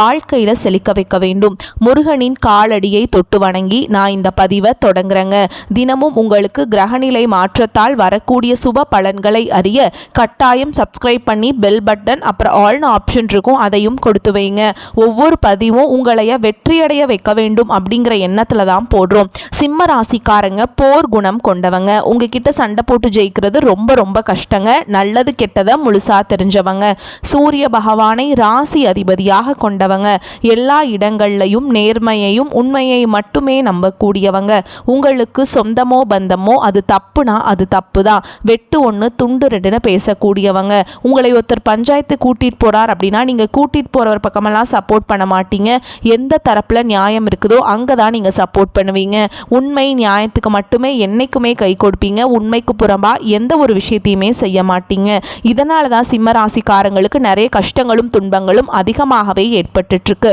வாழ்க்கையில செழிக்க வைக்க வேண்டும். முருகனின் காலடியை தொட்டு வணங்கி நான் இந்த பதிவை தொடங்குறேங்க. தினமும் உங்களுக்கு கிரகநிலை மாற்றத்தால் வரக்கூடிய சுப பலன்களை அறிய கட்டாயம் சப்ஸ்கிரைப் பண்ணி பெல் பட்டன் அப்புறம் ஆல்னு ஆப்ஷன் இருக்கும். அதையும் கொடுத்து வைங்க. ஒவ்வொரு பதிவும் உங்களைய வெற்றியடைய வைக்க வேண்டும் அப்படிங்கிற எண்ணத்துல தான் போடுறோம். சிம்ம ராசிக்காரங்க போர் குணம் கொண்டவங்க. உங்ககிட்ட சண்டை போட்டு ஜெயிக்கிறது ரொம்ப ரொம்ப கஷ்டங்க. நல்லது கெட்டதை முழுசா தெரிஞ்சவங்க. சூரிய பகவானை ராசி அதிபதியாக கொண்டவங்க. எல்லா இடங்கள்லையும் நேர்மையையும் உண்மையை மட்டுமே நம்பக்கூடியவங்க. உங்களுக்கு சொந்தமோ பந்தமோ அது தப்புனா அது தப்பு தான் வெட்டு ஒன்று துண்டு ரெண்டுன்னு பேசக்கூடியவங்க. உங்களை ஒருத்தர் பஞ்சாயத்து கூட்டிட்டு போறார் அப்படின்னா நீங்க கூட்டிட்டு போறவர் பக்கமெல்லாம் சப்போர்ட் பண்ண மாட்டீங்க. எந்த தரப்புல நியாயம் இருக்குதோ அங்கே தான் நீங்க சப்போர்ட் பண்ணுவீங்க. உண்மை நியாயத்துக்கு மட்டுமே என்னைக்குமே கை கொடுப்பீங்க. உண்மைக்கு புறம்பா எந்த ஒரு விஷயத்தையுமே செய்ய மாட்டீங்க. இதனால தான் சிம்ம ராசிக்காரங்களுக்கு நிறைய கஷ்டங்களும் துன்பங்களும் அதிகமாகவே ஏற்படும் ஏற்பட்டுருக்கு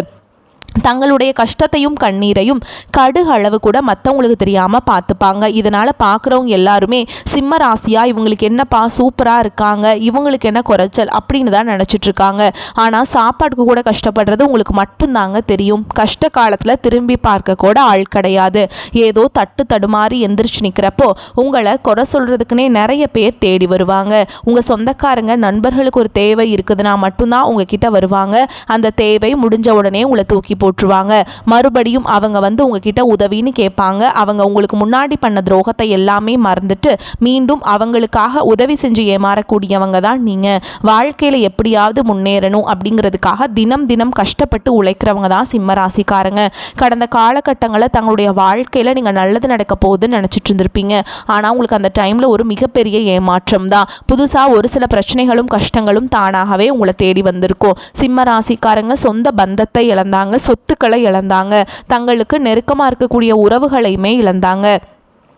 தங்களுடைய கஷ்டத்தையும் கண்ணீரையும் கடுகு அளவு கூட மற்றவங்களுக்கு தெரியாமல் பார்த்துப்பாங்க. இதனால் பார்க்குறவங்க எல்லாருமே சிம்ம ராசியாக இவங்களுக்கு என்னப்பா சூப்பராக இருக்காங்க இவங்களுக்கு என்ன குறைச்சல் அப்படின்னு தான் நினச்சிட்ருக்காங்க ஆனால் சாப்பாட்டுக்கு கூட கஷ்டப்படுறது உங்களுக்கு மட்டும்தாங்க தெரியும். கஷ்ட காலத்தில் திரும்பி பார்க்க கூட ஆள் கிடையாது. ஏதோ தட்டு தடுமாறி எந்திரிச்சு நிற்கிறப்போ உங்களை குறை சொல்கிறதுக்குனே நிறைய பேர் தேடி வருவாங்க. உங்கள் சொந்தக்காரங்க நண்பர்களுக்கு ஒரு தேவை இருக்குதுன்னா மட்டும்தான் உங்ககிட்ட வருவாங்க. அந்த தேவை முடிஞ்ச உடனே உங்களை தூக்கி போட்டுருவாங்க மறுபடியும் அவங்க வந்து உங்ககிட்ட உதவின்னு கேட்பாங்க. அவங்க உங்களுக்கு முன்னாடி பண்ண துரோகத்தை எல்லாமே மறந்துட்டு மீண்டும் அவங்களுக்காக உதவி செஞ்சு ஏமாறக்கூடியவங்க தான் நீங்கள் வாழ்க்கையில் எப்படியாவது முன்னேறணும் அப்படிங்கிறதுக்காக தினம் தினம் கஷ்டப்பட்டு உழைக்கிறவங்க தான் சிம்ம ராசிக்காரங்க கடந்த காலகட்டங்களில் தங்களுடைய வாழ்க்கையில் நீங்கள் நல்லது நடக்க போகுதுன்னு நினச்சிட்டு இருந்திருப்பீங்க. ஆனால் உங்களுக்கு அந்த டைமில் ஒரு மிகப்பெரிய ஏமாற்றம் தான். புதுசாக ஒரு சில பிரச்சனைகளும் கஷ்டங்களும் தானாகவே உங்களை தேடி வந்திருக்கும். சிம்ம ராசிக்காரங்க சொந்த பந்தத்தை இழந்தாங்க. சொத்துக்களை இழந்தாங்க. தங்களுக்கு நெருக்கமாக இருக்கக்கூடிய உறவுகளையுமே இழந்தாங்க.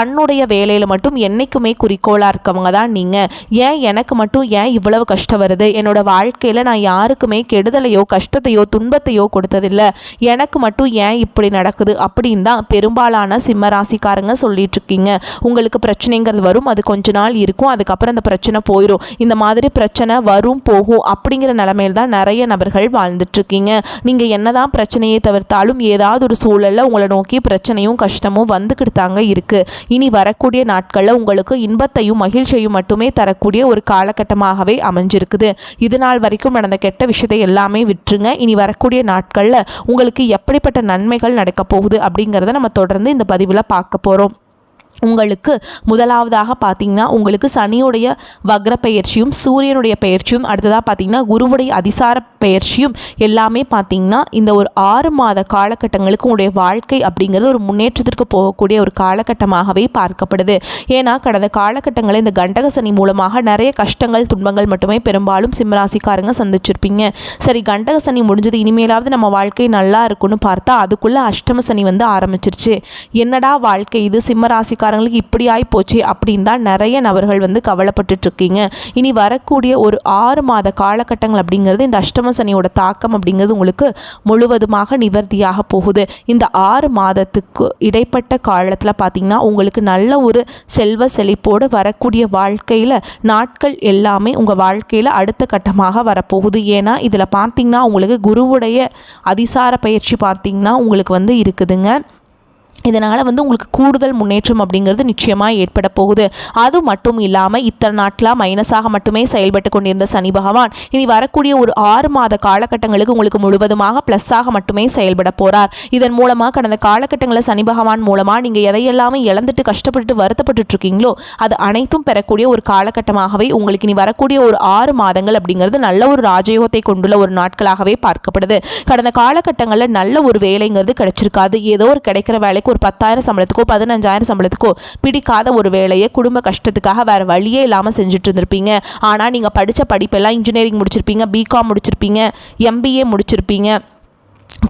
தன்னுடைய வேலையில் மட்டும் என்றைக்குமே குறிக்கோளாக இருக்கவங்க தான் நீங்கள் ஏன் எனக்கு மட்டும் ஏன் இவ்வளவு கஷ்டம் வருது? என்னோடய வாழ்க்கையில் நான் யாருக்குமே கெடுதலையோ கஷ்டத்தையோ துன்பத்தையோ கொடுத்ததில்ல. எனக்கு மட்டும் ஏன் இப்படி நடக்குது? அப்படின்னு தான் பெரும்பாலான சிம்ம ராசிக்காரங்க சொல்லிட்டு இருக்கீங்க. உங்களுக்கு பிரச்சனைங்கிறது வரும் அது கொஞ்ச நாள் இருக்கும் அதுக்கப்புறம் அந்த பிரச்சனை போயிடும் இந்த மாதிரி பிரச்சனை வரும் போகும் அப்படிங்கிற நிலமையில் தான் நிறைய நபர்கள் வாழ்ந்துட்டுருக்கீங்க நீங்கள் என்னதான் பிரச்சனையை தவிர்த்தாலும் ஏதாவது ஒரு சூழலில் உங்களை நோக்கி பிரச்சனையும் கஷ்டமும் வந்துக்கிட்டு தாங்க இருக்குது இனி வரக்கூடிய நாட்களில் உங்களுக்கு இன்பத்தையும் மகிழ்ச்சியையும் மட்டுமே தரக்கூடிய ஒரு காலகட்டமாகவே அமைஞ்சிருக்குது. இது நாள் வரைக்கும் நடந்த கெட்ட விஷயத்தை எல்லாமே விட்டுருங்க. இனி வரக்கூடிய நாட்களில் உங்களுக்கு எப்படிப்பட்ட நன்மைகள் நடக்கப் போகுது அப்படிங்கிறத நம்ம தொடர்ந்து இந்த பதிவில் பார்க்க போகிறோம் உங்களுக்கு முதலாவதாக பார்த்தீங்கன்னா உங்களுக்கு சனியுடைய வக்ர பெயர்ச்சியும் சூரியனுடைய பெயர்ச்சியும் அடுத்ததாக பார்த்தீங்கன்னா குருவுடைய அதிசார பெயர்ச்சியும் எல்லாமே பார்த்தீங்கன்னா இந்த ஒரு ஆறு மாத காலகட்டங்களுக்கு உங்களுடைய வாழ்க்கை அப்படிங்கிறது ஒரு முன்னேற்றத்திற்கு போகக்கூடிய ஒரு காலகட்டமாகவே பார்க்கப்படுது. ஏன்னா கடந்த காலகட்டங்களில் இந்த கண்டக சனி மூலமாக நிறைய கஷ்டங்கள் துன்பங்கள் மட்டுமே பெரும்பாலும் சிம்மராசிக்காரங்க சந்திச்சிருப்பீங்க. சரி கண்டக சனி முடிஞ்சது இனிமேலாவது நம்ம வாழ்க்கை நல்லா இருக்கும்னு பார்த்தா அதுக்குள்ளே அஷ்டம சனி வந்து ஆரம்பிச்சிருச்சு. என்னடா வாழ்க்கை இது? சிம்மராசிக்காரங்களுக்கு இப்படி ஆகி போச்சு அப்படின்னு தான் நிறைய நபர்கள் வந்து கவலைப்பட்டுட்ருக்கீங்க இனி வரக்கூடிய ஒரு ஆறு மாத காலகட்டங்கள் அப்படிங்கிறது இந்த அஷ்டம சனியோட தாக்கம் அப்படிங்கிறது உங்களுக்கு முழுவதுமாக நிவர்த்தியாக போகுது. இந்த ஆறு மாதத்துக்கு இடைப்பட்ட காலத்தில் பார்த்தீங்கன்னா உங்களுக்கு நல்ல ஒரு செல்வ செழிப்போடு வரக்கூடிய வாழ்க்கையில் நாட்கள் எல்லாமே உங்கள் வாழ்க்கையில் அடுத்த கட்டமாக வரப்போகுது. ஏன்னா இதில் பார்த்தீங்கன்னா உங்களுக்கு குருவுடைய அதிசார பயிற்சி பார்த்தீங்கன்னா உங்களுக்கு வந்து இருக்குதுங்க. இதனால் வந்து உங்களுக்கு கூடுதல் முன்னேற்றம் அப்படிங்கிறது நிச்சயமாக ஏற்பட போகுது. அது மட்டும் இல்லாமல் இத்தனை நாட்களாக மைனஸாக மட்டுமே செயல்பட்டு கொண்டிருந்த சனி பகவான் இனி வரக்கூடிய ஒரு ஆறு மாத காலகட்டங்களுக்கு உங்களுக்கு முழுவதுமாக ப்ளஸ்ஸாக மட்டுமே செயல்பட போகிறார் இதன் மூலமாக கடந்த காலகட்டங்களில் சனி பகவான் மூலமாக நீங்கள் எதையெல்லாமே இழந்துட்டு கஷ்டப்பட்டு வருத்தப்பட்டு இருக்கீங்களோ அது அனைத்தும் பெறக்கூடிய ஒரு காலகட்டமாகவே உங்களுக்கு இனி வரக்கூடிய ஒரு ஆறு மாதங்கள் அப்படிங்கிறது நல்ல ஒரு ராஜயோகத்தை கொண்டுள்ள ஒரு நாட்களாகவே பார்க்கப்படுது. கடந்த காலகட்டங்களில் நல்ல ஒரு வேலைங்கிறது கிடைச்சிருக்காது. ஏதோ ஒரு கிடைக்கிற வேலைக்கு ஒரு பத்தாயிரம் சம்பளத்துக்கோ பதினஞ்சாயிரம் சம்பளத்துக்கோ பிடிக்காத ஒரு வேலையை குடும்ப கஷ்டத்துக்காக வேறு வழியே இல்லாமல் செஞ்சுட்டு இருந்திருப்பீங்க ஆனால் நீங்கள் படித்த படிப்பெல்லாம் இன்ஜினியரிங் முடிச்சிருப்பீங்க பிகாம் முடிச்சிருப்பீங்க எம்பிஏ முடிச்சிருப்பீங்க.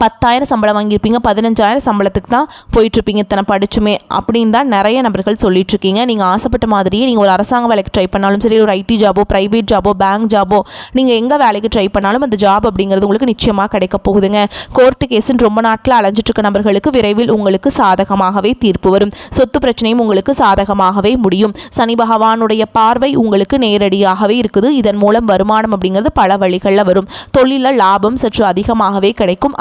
பத்தாயிரம் சம்பளம் வாங்கியிருப்பீங்க பதினஞ்சாயிரம் சம்பளத்துக்கு தான் போயிட்டுருப்பீங்க இத்தனை படிச்சுமே அப்படின்னு தான் நிறைய நபர்கள் சொல்லிட்டுருக்கீங்க. நீங்கள் ஆசைப்பட்ட மாதிரியே நீங்கள் ஒரு அரசாங்க வேலைக்கு ட்ரை பண்ணாலும் சரி ஒரு ஐடி ஜாபோ ப்ரைவேட் ஜாபோ பேங்க் ஜாபோ நீங்கள் எங்கே வேலைக்கு ட்ரை பண்ணாலும் அந்த ஜாப் அப்படிங்கிறது உங்களுக்கு நிச்சயமாக கிடைக்க போகுதுங்க. கோர்ட்டு கேஸுன்னு ரொம்ப நாட்டில் அலைஞ்சிட்ருக்க நபர்களுக்கு விரைவில் உங்களுக்கு சாதகமாகவே தீர்ப்பு வரும். சொத்து பிரச்சனையும் உங்களுக்கு சாதகமாகவே முடியும். சனி பகவானுடைய பார்வை உங்களுக்கு நேரடியாகவே இருக்குது. இதன் மூலம் வருமானம் அப்படிங்கிறது பல வழிகளில் வரும். தொழிலில் லாபம் சற்று அதிகமாகவே கிடைக்கும்.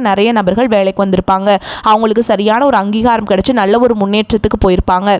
நிறைய நபர்கள் வேலைக்கு வந்திருப்பாங்க. அவங்களுக்கு சரியான ஒரு அங்கீகாரம் கிடைச்சி நல்ல ஒரு முன்னேற்றத்துக்கு போயிருப்பாங்க.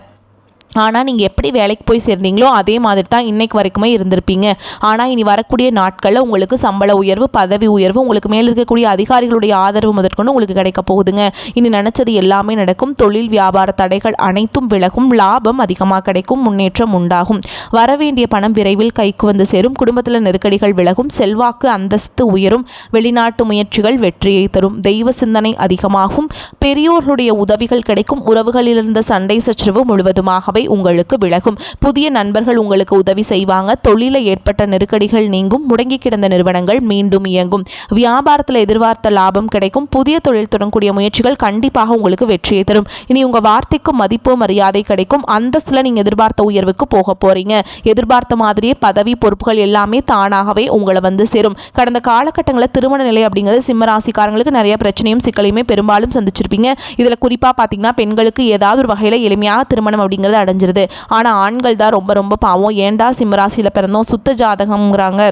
ஆனால் நீங்கள் எப்படி வேலைக்கு போய் சேர்ந்தீங்களோ அதே மாதிரி தான் இன்னைக்கு வரைக்குமே இருந்திருப்பீங்க. ஆனால் இனி வரக்கூடிய நாட்களில் உங்களுக்கு சம்பள உயர்வு பதவி உயர்வு உங்களுக்கு மேலே இருக்கக்கூடிய அதிகாரிகளுடைய ஆதரவு முதற்கொண்டு உங்களுக்கு கிடைக்க போகுதுங்க. இனி நினச்சது எல்லாமே நடக்கும். தொழில் வியாபார தடைகள் அனைத்தும் விலகும். லாபம் அதிகமாக கிடைக்கும். முன்னேற்றம் உண்டாகும். வரவேண்டிய பணம் விரைவில் கைக்கு வந்து சேரும். குடும்பத்தில் நெருக்கடிகள் விலகும். செல்வாக்கு அந்தஸ்து உயரும். வெளிநாட்டு முயற்சிகள் வெற்றியை தரும். தெய்வ சிந்தனை அதிகமாகும். பெரியோர்களுடைய உதவிகள் கிடைக்கும். உறவுகளில் இருந்த சண்டை சச்சரவு முழுவதுமாகவே உங்களுக்கு விலகும். புதிய நண்பர்கள் உங்களுக்கு உதவி செய்வாங்க. தொழிலில் ஏற்பட்ட நெருக்கடிகள் நீங்கும். முடங்கி கிடந்த நிறுவனங்கள் மீண்டும் இயங்கும். வியாபாரத்தில் எதிர்பார்த்த லாபம் கிடைக்கும். புதிய தொழில் தொடங்கக்கூடிய முயற்சிகள் கண்டிப்பாக உங்களுக்கு வெற்றியை தரும். இனி உங்கள் வார்த்தைக்கு மதிப்பு மரியாதை கிடைக்கும். அந்தஸ்தில் நீங்கள் எதிர்பார்த்த உயர்வுக்கு போக போகிறீங்க எதிர்பார்த்த மாதிரியே பதவி பொறுப்புகள் எல்லாமே தானாகவே உங்களை வந்து சேரும். கடந்த காலகட்டங்களில் திருமண நிலை அப்படிங்கிறது சிம்மராசிக்காரங்களுக்கு நிறைய பிரச்சனையும் சிக்கலையுமே பெரும்பாலும் சந்திச்சிருப்பீங்க. இதில் குறிப்பாக பார்த்தீங்கன்னா பெண்களுக்கு ஏதாவது ஒரு வகையில் எளிமையாக திருமணம் அப்படிங்கிறது அடைஞ்சிருது. ஆனால் ஆண்கள் தான் ரொம்ப ரொம்ப பாவம். ஏண்டா சிம்மராசியில் பிறந்தோம்? சுத்த ஜாதகம்ங்கிறாங்க.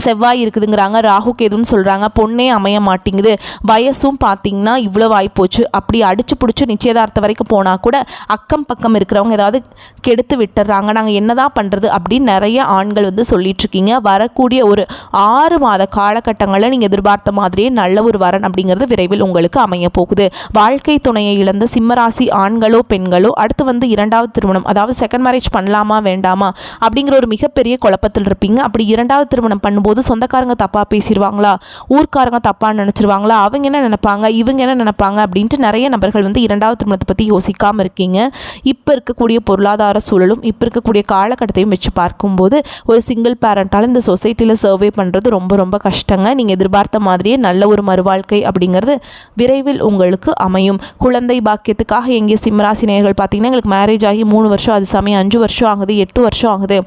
செவ்வாய் இருக்குதுங்கிறாங்க ராகு கேதுன்னு சொல்கிறாங்க பொண்ணே அமைய மாட்டேங்குது வயசும் பார்த்தீங்கன்னா இவ்வளோ ஆகிப்போச்சு அப்படி அடிச்சு பிடிச்சி நிச்சயதார்த்தம் வரைக்கும் போனால் கூட அக்கம் பக்கம் இருக்கிறவங்க ஏதாவது கெடுத்து விட்டுறாங்க நாங்கள் என்னதான் பண்ணுறது அப்படின்னு நிறைய ஆண்கள் வந்து சொல்லிட்டுருக்கீங்க வரக்கூடிய ஒரு ஆறு மாத காலகட்டங்களில் நீங்கள் எதிர்பார்த்த மாதிரியே நல்ல ஒரு வரன் அப்படிங்கிறது விரைவில் உங்களுக்கு அமைய போகுது. வாழ்க்கை துணையை இழந்த சிம்மராசி ஆண்களோ பெண்களோ அடுத்து வந்து இரண்டாவது திருமணம் அதாவது செகண்ட் மேரேஜ் பண்ணலாமா வேண்டாமா அப்படிங்கிற ஒரு மிகப்பெரிய குழப்பத்தில் இருப்பீங்க. அப்படி இரண்டாவது திருமணம் பண்ணும் போது சொந்தக்காரங்க தப்பாக பேசிடுவாங்களா ஊர்க்காரங்க தப்பாக நினச்சிருவாங்களா? அவங்க என்ன நினைப்பாங்க? இவங்க என்ன நினைப்பாங்க? அப்படின்ட்டு நிறைய நபர்கள் வந்து இரண்டாவது திருமணத்தை பற்றி யோசிக்காமல் இருக்கீங்க. இப்போ இருக்கக்கூடிய பொருளாதார சூழலும் இப்போ இருக்கக்கூடிய காலகட்டத்தையும் வச்சு பார்க்கும்போது ஒரு சிங்கிள் பேரண்டால் இந்த சொசைட்டியில் சர்வே பண்ணுறது ரொம்ப ரொம்ப கஷ்டங்க. நீங்கள் எதிர்பார்த்த மாதிரியே நல்ல ஒரு மறுவாழ்க்கை அப்படிங்கிறது விரைவில் உங்களுக்கு அமையும். குழந்தை பாக்கியத்துக்காக எங்கே சிம்மராசி நேயர்கள் பார்த்தீங்கன்னா எங்களுக்கு மேரேஜ் ஆகி மூணு வருஷம் அது சமயம் அஞ்சு வருஷம் ஆகுது எட்டு வருஷம் ஆகுது.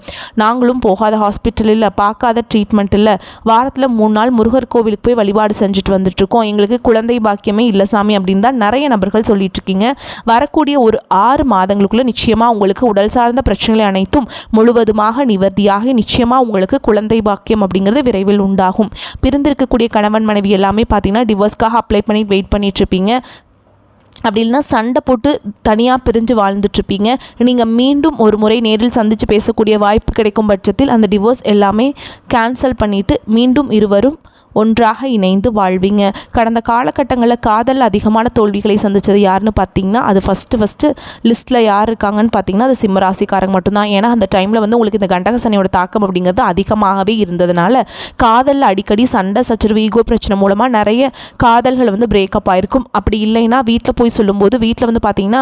நாங்களும் போகாத ஹாஸ்பிட்டலில் பார்க்காத ட்ரீட்மெண்ட் இல்லை. வாரத்தில் மூணு நாள் முருகர் கோவிலுக்கு போய் வழிபாடு செஞ்சுட்டு வந்துட்டுருக்கோம். எங்களுக்கு குழந்தை பாக்கியமே இல்லை சாமி அப்படின்னு தான் நிறைய நபர்கள் சொல்லிட்டு இருக்கீங்க வரக்கூடிய ஒரு ஆறு மாதங்களுக்குள்ளே நிச்சயமாக உங்களுக்கு உடல் சார்ந்த பிரச்சனைகளை அனைத்தும் முழுவதுமாக நிவர்த்தியாகி நிச்சயமாக உங்களுக்கு குழந்தை பாக்கியம் அப்படிங்கிறது விரைவில் உண்டாகும். பிரிந்திருக்கக்கூடிய கணவன் மனைவி எல்லாமே பார்த்தீங்கன்னா டிவோர்ஸ்க்காக அப்ளை பண்ணி வெயிட் பண்ணிட்டு இருப்பீங்க அப்படி இல்லைன்னா சண்டை போட்டு தனியாக பிரிஞ்சு வாழ்ந்துட்டுருப்பீங்க. நீங்கள் மீண்டும் ஒரு முறை நேரில் சந்தித்து பேசக்கூடிய வாய்ப்பு கிடைக்கும் பட்சத்தில் அந்த டிவோர்ஸ் எல்லாமே கேன்சல் பண்ணிவிட்டு மீண்டும் இருவரும் ஒன்றாக இணைந்து வாழ்வீங்க. கடந்த காலகட்டங்களில் காதல் அதிகமான தோல்விகளை சந்தித்தது யாருன்னு பார்த்தீங்கன்னா அது ஃபஸ்ட்டு ஃபஸ்ட்டு லிஸ்ட்டில் யார் இருக்காங்கன்னு பார்த்தீங்கன்னா அது சிம்மராசிக்காரங்க மட்டும்தான். ஏன்னா அந்த டைமில் வந்து உங்களுக்கு இந்த கண்டக சனியோட தாக்கம் அப்படிங்கிறது அதிகமாகவே இருந்ததுனால காதலில் அடிக்கடி சண்டை சச்சரவு ஈகோ பிரச்சனை மூலமாக நிறைய காதல்கள் வந்து பிரேக்கப் ஆயிருக்கும். அப்படி இல்லைன்னா வீட்டில் போய் போய் சொல்லும்போது வீட்டில் வந்து பார்த்திங்கன்னா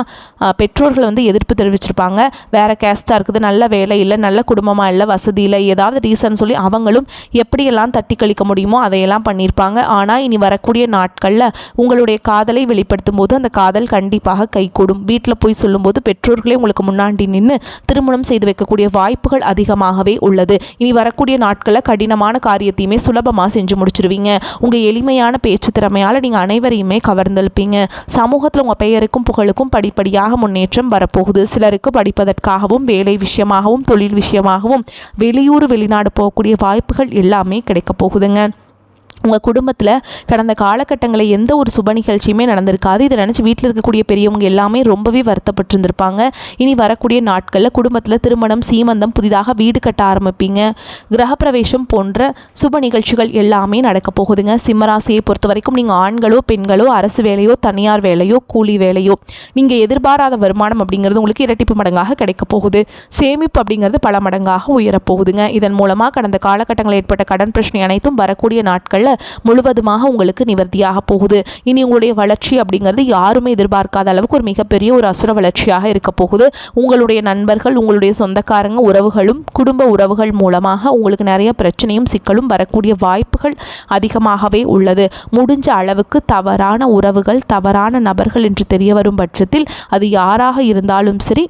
பெற்றோர்கள் வந்து எதிர்ப்பு தெரிவிச்சிருப்பாங்க. வேறு கேஸ்டாக இருக்குது நல்ல வேலை இல்லை நல்ல குடும்பமாக இல்லை வசதி இல்லை ஏதாவது ரீசன் சொல்லி அவங்களும் எப்படியெல்லாம் தட்டி கழிக்க முடியுமோ அதையெல்லாம் பண்ணியிருப்பாங்க. ஆனால் இனி வரக்கூடிய நாட்களில் உங்களுடைய காதலை வெளிப்படுத்தும் போது அந்த காதல் கண்டிப்பாக கைகூடும். வீட்டில் போய் சொல்லும்போது பெற்றோர்களே உங்களுக்கு முன்னாடி நின்று திருமணம் செய்து வைக்கக்கூடிய வாய்ப்புகள் அதிகமாகவே உள்ளது. இனி வரக்கூடிய நாட்களில் கடினமான காரியத்தையுமே சுலபமாக செஞ்சு முடிச்சிருவீங்க. உங்கள் எளிமையான பேச்சு திறமையால் நீங்கள் அனைவரையுமே கவர்ந்தெழுப்பீங்க. சமூகத்தில் உங்கள் பெயருக்கும் புகழுக்கும் படிப்படியாக முன்னேற்றம் வரப்போகுது. சிலருக்கு படிப்பதற்காகவும் வேலை விஷயமாகவும் தொழில் விஷயமாகவும் வெளியூர் வெளிநாடு போகக்கூடிய வாய்ப்புகள் எல்லாமே கிடைக்க போகுதுங்க. உங்கள் குடும்பத்தில் கடந்த காலகட்டங்களில் எந்த ஒரு சுப நிகழ்ச்சியுமே நடந்திருக்காது. இதை நினச்சி வீட்டில் இருக்கக்கூடிய பெரியவங்க எல்லாமே ரொம்பவே வருத்தப்பட்டிருந்திருப்பாங்க. இனி வரக்கூடிய நாட்களில் குடும்பத்தில் திருமணம் சீமந்தம் புதிதாக வீடு கட்ட ஆரம்பிப்பீங்க. கிரகப்பிரவேசம் போன்ற சுப நிகழ்ச்சிகள் எல்லாமே நடக்க போகுதுங்க. சிம்மராசியை பொறுத்த வரைக்கும் நீங்கள் ஆண்களோ பெண்களோ அரசு வேலையோ தனியார் வேலையோ கூலி வேலையோ நீங்கள் எதிர்பாராத வருமானம் அப்படிங்கிறது உங்களுக்கு இரட்டிப்பு மடங்காக கிடைக்க போகுது. சேமிப்பு அப்படிங்கிறது பல மடங்காக உயரப் போகுதுங்க. இதன் மூலமாக கடந்த காலகட்டங்களில் ஏற்பட்ட கடன் பிரச்சனை அனைத்தும் வரக்கூடிய நாட்களில் முழுவதுமாக உங்களுக்கு நிவர்த்தியாக போகுது. இனி உங்களுடைய வளர்ச்சி அப்படிங்கிறது யாருமே எதிர்பார்க்காத அளவுக்கு ஒரு மிகப்பெரிய ஒரு அசுர வளர்ச்சியாக இருக்க போகுது. உங்களுடைய நண்பர்கள் உங்களுடைய சொந்தக்காரங்க உறவுகளும் குடும்ப உறவுகள் மூலமாக உங்களுக்கு நிறைய பிரச்சனையும் சிக்கலும் வரக்கூடிய வாய்ப்புகள் அதிகமாகவே உள்ளது. முடிஞ்ச அளவுக்கு தவறான உறவுகள் தவறான நபர்கள் என்று தெரிய வரும் பட்சத்தில் அது யாராக இருந்தாலும் சரி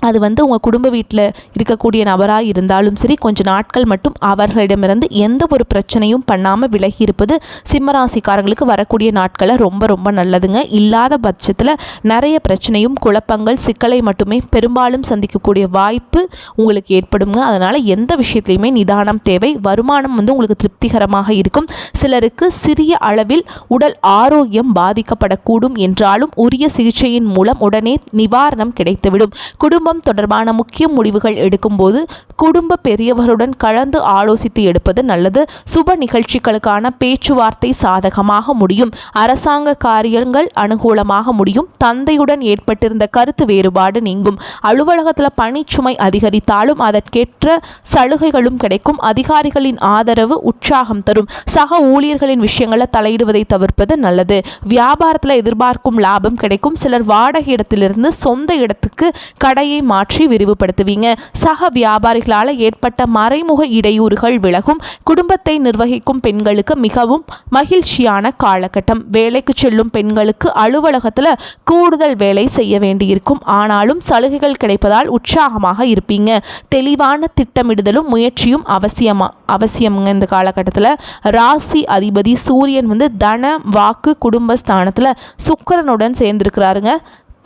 அது வந்து உங்கள் குடும்ப வீட்டில் இருக்கக்கூடிய நபராக இருந்தாலும் சரி கொஞ்ச நாட்கள் மட்டும் அவர்களிடமிருந்து எந்த ஒரு பிரச்சனையும் பண்ணாமல் விலகி இருப்பது சிம்மராசிக்காரங்களுக்கு வரக்கூடிய நாட்களை ரொம்ப ரொம்ப நல்லதுங்க. இல்லாத பட்சத்தில் நிறைய பிரச்சனையும் குழப்பங்கள் சிக்கலை மட்டுமே பெரும்பாலும் சந்திக்கக்கூடிய வாய்ப்பு உங்களுக்கு ஏற்படுங்க. அதனால் எந்த விஷயத்துலையுமே நிதானம் தேவை. வருமானம் வந்து உங்களுக்கு திருப்திகரமாக இருக்கும். சிலருக்கு சிறிய அளவில் உடல் ஆரோக்கியம் பாதிக்கப்படக்கூடும் என்றாலும் உரிய சிகிச்சையின் மூலம் உடனே நிவாரணம் கிடைத்துவிடும். குடும்ப குடும்பம் தொடர்பான முக்கிய முடிவுகள் எடுக்கும்போது குடும்ப பெரியவருடன் கலந்து ஆலோசித்து எடுப்பது நல்லது. சுப நிகழ்ச்சிகளுக்கான பேச்சுவார்த்தை சாதகமாக முடியும். அரசாங்க காரியங்கள் அனுகூலமாக முடியும். தந்தையுடன் ஏற்பட்டிருந்த கருத்து வேறுபாடு நீங்கும். அலுவலகத்தில் பணிச்சுமை அதிகரித்தாலும் அதற்கேற்ற சலுகைகளும் கிடைக்கும். அதிகாரிகளின் ஆதரவு உற்சாகம் தரும். சக ஊழியர்களின் விஷயங்களை தலையிடுவதை தவிர்ப்பது நல்லது. வியாபாரத்தில் எதிர்பார்க்கும் லாபம் கிடைக்கும். சிலர் வாடகை இடத்திலிருந்து சொந்த இடத்துக்கு கடையை மாற்றி விரிவுபடுத்துவீங்க. சக வியாபாரிகளால் ஏற்பட்ட மறைமுக இடையூறுகள் விலகும். குடும்பத்தை நிர்வகிக்கும் பெண்களுக்கு மிகவும் மகிழ்ச்சியான காலகட்டம். வேலைக்கு செல்லும் பெண்களுக்கு அலுவலகத்தில் கூடுதல் வேலை செய்ய வேண்டியிருக்கும். ஆனாலும் சலுகைகள் கிடைப்பதால் உற்சாகமாக இருப்பீங்க. தெளிவான திட்டமிடுதலும் முயற்சியும் அவசியமா அவசியம்ங்க இந்த காலகட்டத்தில். ராசி அதிபதி சூரியன் வந்து தன வாக்கு குடும்பஸ்தானத்தில் சுக்கிரனுடன் சேர்ந்திருக்கிறாருங்க.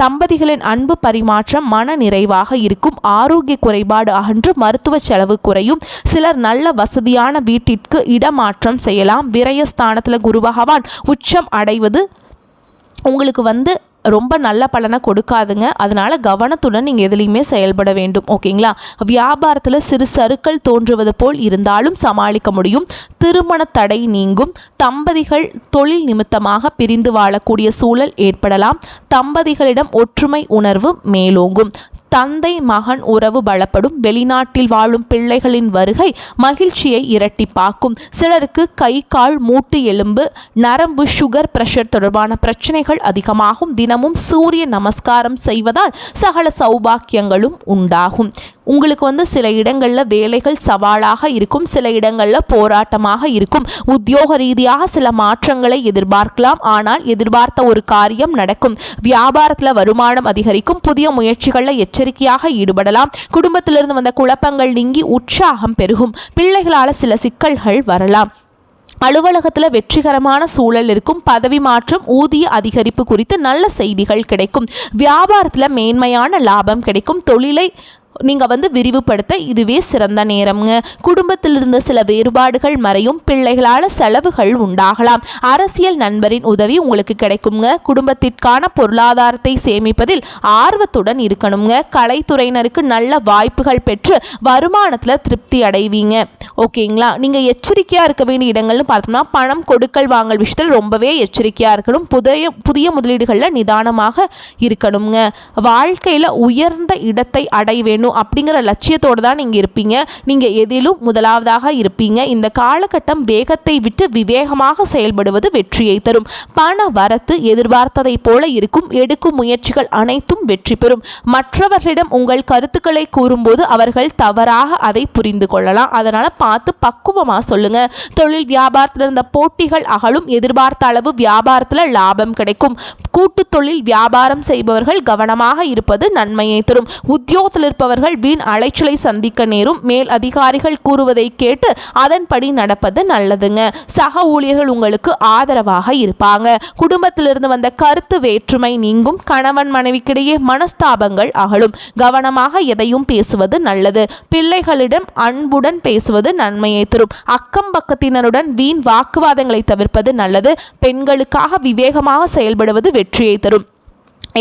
தம்பதிகளின் அன்பு பரிமாற்றம் மன நிறைவாக இருக்கும் ஆரோக்கிய குறைபாடு அகன்று மருத்துவ செலவு குறையும் சிலர் நல்ல வசதியான வீட்டிற்கு இடமாற்றம் செய்யலாம். விரயஸ்தானத்தில் குரு பகவான் உச்சம் அடைவது உங்களுக்கு வந்து ரொம்ப நல்ல பலனை கொடுக்காதுங்க. அதனால் கவனத்துடன் நீங்கள் எதுலேயுமே செயல்பட வேண்டும். ஓகேங்களா? வியாபாரத்தில் சிறு சறுக்கள் தோன்றுவது போல் இருந்தாலும் சமாளிக்க முடியும். திருமண தடை நீங்கும். தம்பதிகள் தொழில் நிமித்தமாக பிரிந்து வாழக்கூடிய சூழல் ஏற்படலாம். தம்பதிகளிடம் ஒற்றுமை உணர்வு மேலோங்கும். தந்தை மகன் உறவு பலப்படும். வெளிநாட்டில் வாழும் பிள்ளைகளின் வருகை மகிழ்ச்சியை இரட்டிப்பாக்கும் சிலருக்கு கை கால் மூட்டு எலும்பு நரம்பு சுகர் பிரஷர் தொடர்பான பிரச்சனைகள் அதிகமாகும். தினமும் சூரிய நமஸ்காரம் செய்வதால் சகல சௌபாக்கியங்களும் உண்டாகும். உங்களுக்கு வந்து சில இடங்களில் வேலைகள் சவாலாக இருக்கும் சில இடங்களில் போராட்டமாக இருக்கும். உத்தியோக ரீதியாக சில மாற்றங்களை எதிர்பார்க்கலாம். ஆனால் எதிர்பார்த்த ஒரு காரியம் நடக்கும். வியாபாரத்தில் வருமானம் அதிகரிக்கும். புதிய முயற்சிகளில் எச்சரிக்கையாக ஈடுபடலாம். குடும்பத்திலிருந்து வந்த குழப்பங்கள் நீங்கி உற்சாகம் பெருகும். பிள்ளைகளால் சில சிக்கல்கள் வரலாம். அலுவலகத்தில் வெற்றிகரமான சூழல் இருக்கும். பதவி மாற்றம் ஊதிய அதிகரிப்பு குறித்து நல்ல செய்திகள் கிடைக்கும். வியாபாரத்தில் மேன்மையான லாபம் கிடைக்கும். தொழிலை நீங்கள் வந்து விரிவுபடுத்த இதுவே சிறந்த நேரம்ங்க. குடும்பத்தில் இருந்த சில வேறுபாடுகள் மறையும் பிள்ளைகளால் செலவுகள் உண்டாகலாம். அரசியல் நண்பரின் உதவி உங்களுக்கு கிடைக்குங்க. குடும்பத்திற்கான பொருளாதாரத்தை சேமிப்பதில் ஆர்வத்துடன் இருக்கணுங்க. கலைத்துறையினருக்கு நல்ல வாய்ப்புகள் பெற்று வருமானத்தில் திருப்தி அடைவீங்க. ஓகேங்களா? நீங்கள் எச்சரிக்கையாக இருக்க வேண்டிய இடங்கள்னு பார்த்தோம்னா பணம் கொடுக்கல் வாங்கல் விஷயத்தில் ரொம்பவே எச்சரிக்கையாக இருக்கணும். புதிய புதிய முதலீடுகளில் நிதானமாக இருக்கணுங்க. வாழ்க்கையில் உயர்ந்த இடத்தை அடைய வேண்டும் வேணும் அப்படிங்கிற லட்சியத்தோடு தான் நீங்கள் இருப்பீங்க. நீங்கள் எதிலும் முதலாவதாக இருப்பீங்க. இந்த காலகட்டம் வேகத்தை விட்டு விவேகமாக செயல்படுவது வெற்றியை தரும். பண வரத்து எதிர்பார்த்ததை போல இருக்கும். எடுக்கும் முயற்சிகள் அனைத்தும் வெற்றி பெறும். மற்றவர்களிடம் உங்கள் கருத்துக்களை கூறும்போது அவர்கள் தவறாக அதை புரிந்து கொள்ளலாம். அதனால் பார்த்து பக்குவமாக சொல்லுங்க. தொழில் வியாபாரத்தில் இருந்த போட்டிகள் அகலும். எதிர்பார்த்த அளவு வியாபாரத்தில் லாபம் கிடைக்கும். கூட்டு தொழில் வியாபாரம் செய்பவர்கள் கவனமாக இருப்பது நன்மையை தரும். உத்தியோகத்தில் இருப்பவர்கள் வீண் அலைச்சலை சந்திக்க நேரும் மேல் அதிகாரிகள் கூறுவதை கேட்டு அதன்படி நடப்பது நல்லதுங்க. சக ஊழியர்கள் உங்களுக்கு ஆதரவாக இருப்பாங்க. குடும்பத்திலிருந்து வந்த கருத்து வேற்றுமை நீங்கும். கணவன் மனைவிக்கிடையே மனஸ்தாபங்கள் அகலும். கவனமாக எதையும் பேசுவது நல்லது. பிள்ளைகளிடம் அன்புடன் பேசுவது நன்மையை தரும். அக்கம் பக்கத்தினருடன் வீண் வாக்குவாதங்களை தவிர்ப்பது நல்லது. பெண்களுக்காக விவேகமாக செயல்படுவது வெற்றியை தரும்.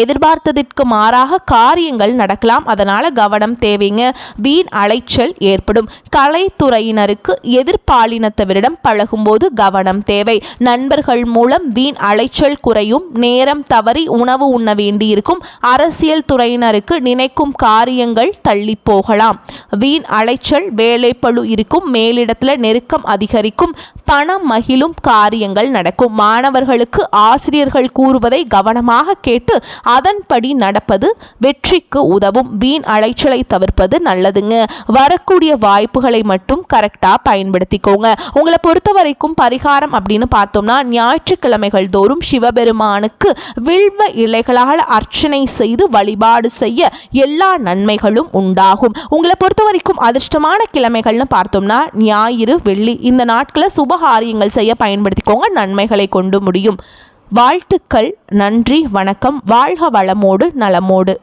எதிர்பார்த்ததற்கு மாறாக காரியங்கள் நடக்கலாம். அதனால் கவனம் தேவைங்க. வீண் அலைச்சல் ஏற்படும். கலைத்துறையினருக்கு எதிர்பாலினத்தவரிடம் பழகும்போது கவனம் தேவை. நண்பர்கள் மூலம் வீண் அலைச்சல் குறையும். நேரம் தவறி உணவு உண்ண வேண்டியிருக்கும். அரசியல் துறையினருக்கு நினைக்கும் காரியங்கள் தள்ளி போகலாம் வீண் அலைச்சல் வேலைப்பழு இருக்கும். மேலிடத்தில் நெருக்கம் அதிகரிக்கும். பணம் மகிழும் காரியங்கள் நடக்கும். மாணவர்களுக்கு ஆசிரியர்கள் கூறுவதை கவனமாக கேட்டு அதன்படி நடப்பது வெற்றிக்கு உதவும். வீண் அலைச்சலை தவிர்ப்பது நல்லதுங்க. வரக்கூடிய வாய்ப்புகளை மட்டும் கரெக்டாக பயன்படுத்திக்கோங்க. உங்களை பொறுத்த வரைக்கும் பரிகாரம் அப்படின்னு பார்த்தோம்னா ஞாயிற்றுக்கிழமைகள் தோறும் சிவபெருமானுக்கு வில்வ இலைகளால் அர்ச்சனை செய்து வழிபாடு செய்ய எல்லா நன்மைகளும் உண்டாகும். உங்களை பொறுத்த வரைக்கும் அதிர்ஷ்டமான கிழமைகள்னு பார்த்தோம்னா ஞாயிறு வெள்ளி இந்த நாட்களை சுபகாரியங்கள் செய்ய பயன்படுத்திக்கோங்க. நன்மைகளை கொண்டு முடியும். வாழ்த்துக்கள் நன்றி வணக்கம் வாழ்க வளமோடு நலமோடு.